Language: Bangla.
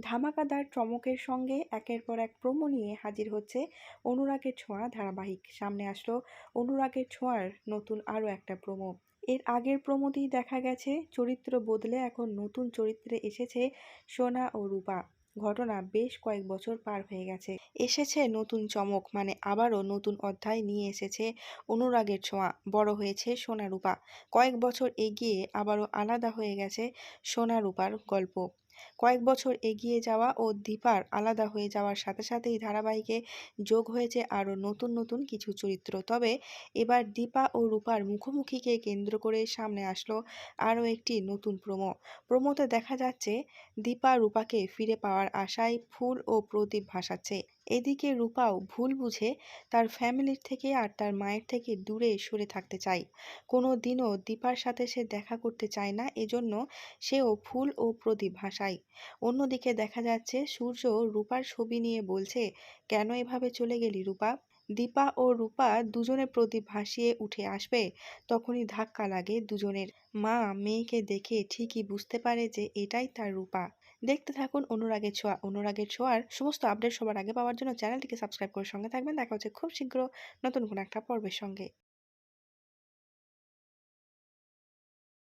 ধামাকাদার চমকের সঙ্গে একের পর এক প্রোমো নিয়ে হাজির হচ্ছে অনুরাগের ছোঁয়া ধারাবাহিক। সামনে আসলো অনুরাগের ছোঁয়ার নতুন আরও একটা প্রোমো। এর আগের প্রোমোতেই দেখা গেছে চরিত্র বদলে এখন নতুন চরিত্রে এসেছে সোনা ও রূপা। ঘটনা বেশ কয়েক বছর পার হয়ে গেছে। এসেছে নতুন চমক মানে আবারও নতুন অধ্যায় নিয়ে এসেছে অনুরাগের ছোঁয়া। বড় হয়েছে সোনা রূপা। কয়েক বছর এগিয়ে আবারও আলাদা হয়ে গেছে সোনা রূপার গল্প। কয়েক বছর এগিয়ে যাওয়া ও দীপার আলাদা হয়ে যাওয়ার সাথে সাথেই ধারাবাহিকে যোগ হয়েছে আরও নতুন নতুন কিছু চরিত্র। তবে এবার দীপা ও রূপার মুখোমুখিকে কেন্দ্র করে সামনে আসলো আরও একটি নতুন প্রোমো। প্রোমোতে দেখা যাচ্ছে দীপা রূপাকে ফিরে পাওয়ার আশায় ফুল ও প্রদীপ ভাসাচ্ছে। এদিকে রূপাও ভুল বুঝে তার ফ্যামিলির থেকে আর তার মায়ের থেকে দূরে সরে থাকতে চায়। কোনো দিনও দীপার সাথে সে দেখা করতে চায় না, এজন্য সেও ফুল ও প্রদীপ ভাসায়। অন্যদিকে দেখা যাচ্ছে সূর্য রূপার ছবি নিয়ে বলছে, কেন এভাবে চলে গেলি রূপা? দীপা ও রূপা দুজনে প্রদীপ ভাসিয়ে উঠে আসবে, তখনই ধাক্কা লাগে দুজনের। মা মেয়েকে দেখে ঠিকই বুঝতে পারে যে এটাই তার রূপা। দেখতে থাকুন অনুরাগের ছোঁয়া। অনুরাগের ছোঁয়ার সমস্ত আপডেট সবার আগে পাওয়ার জন্য চ্যানেলটিকে সাবস্ক্রাইব করে সঙ্গে থাকবেন। দেখা হচ্ছে খুব শীঘ্র নতুন কোনো একটা পর্বের সঙ্গে।